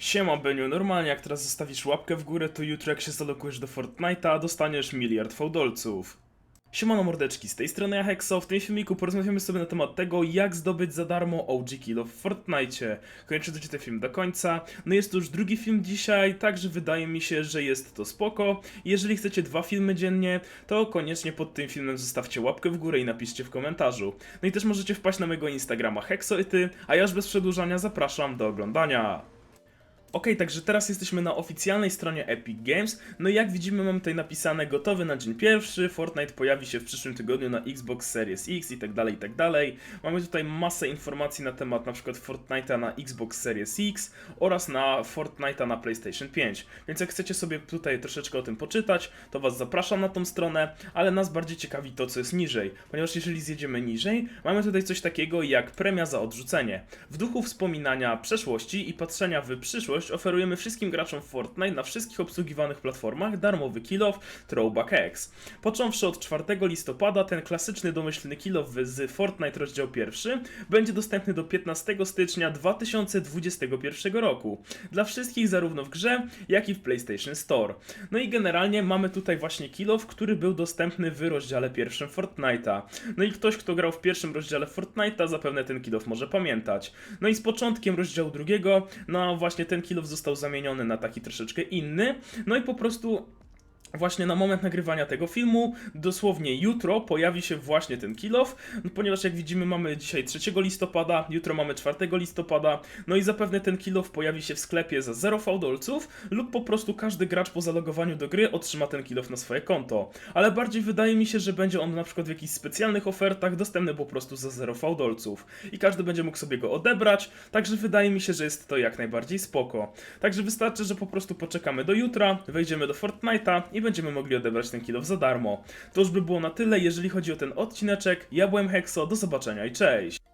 Siema Beniu, normalnie jak teraz zostawisz łapkę w górę, to jutro jak się zalokujesz do Fortnite'a, dostaniesz miliard fałdolców. Siemano mordeczki, z tej strony ja Hexo, w tym filmiku porozmawiamy sobie na temat tego, jak zdobyć za darmo OG Kill w Fortnite. Koniecznie dojdzie ten film do końca. No jest to już drugi film dzisiaj, także wydaje mi się, że jest to spoko. Jeżeli chcecie dwa filmy dziennie, to koniecznie pod tym filmem zostawcie łapkę w górę i napiszcie w komentarzu. No i też możecie wpaść na mojego Instagrama Hexoity, a ja już bez przedłużania zapraszam do oglądania. Okej, także teraz jesteśmy na oficjalnej stronie Epic Games. No i jak widzimy, mamy tutaj napisane gotowy na dzień pierwszy. Fortnite pojawi się w przyszłym tygodniu na Xbox Series X i tak dalej, i tak dalej. Mamy tutaj masę informacji na temat na przykład Fortnite'a na Xbox Series X oraz na Fortnite'a na PlayStation 5. Więc jak chcecie sobie tutaj troszeczkę o tym poczytać, to Was zapraszam na tą stronę, ale nas bardziej ciekawi to, co jest niżej. Ponieważ jeżeli zjedziemy niżej, mamy tutaj coś takiego jak premia za odrzucenie. W duchu wspominania przeszłości i patrzenia w przyszłość oferujemy wszystkim graczom Fortnite na wszystkich obsługiwanych platformach darmowy kill off Throwback X. Począwszy od 4 listopada, ten klasyczny domyślny kill off z Fortnite rozdział pierwszy będzie dostępny do 15 stycznia 2021 roku. Dla wszystkich zarówno w grze, jak i w PlayStation Store. No i generalnie mamy tutaj właśnie kill off, który był dostępny w rozdziale pierwszym Fortnite'a. No i ktoś, kto grał w pierwszym rozdziale Fortnite'a, zapewne ten kill off może pamiętać. No i z początkiem rozdziału drugiego, no właśnie ten kill off został zamieniony na taki troszeczkę inny. No i po prostu Właśnie na moment nagrywania tego filmu, dosłownie jutro, pojawi się właśnie ten kill off, no, ponieważ jak widzimy mamy dzisiaj 3 listopada, jutro mamy 4 listopada, no i zapewne ten kill off pojawi się w sklepie za 0 fałdolców lub po prostu każdy gracz po zalogowaniu do gry otrzyma ten kill off na swoje konto. Ale bardziej wydaje mi się, że będzie on na przykład w jakichś specjalnych ofertach dostępny po prostu za 0 fałdolców i każdy będzie mógł sobie go odebrać, także wydaje mi się, że jest to jak najbardziej spoko. Także wystarczy, że po prostu poczekamy do jutra, wejdziemy do Fortnite'a i będziemy mogli odebrać ten kill off za darmo. To już by było na tyle, jeżeli chodzi o ten odcineczek. Ja byłem Hexo, do zobaczenia i cześć!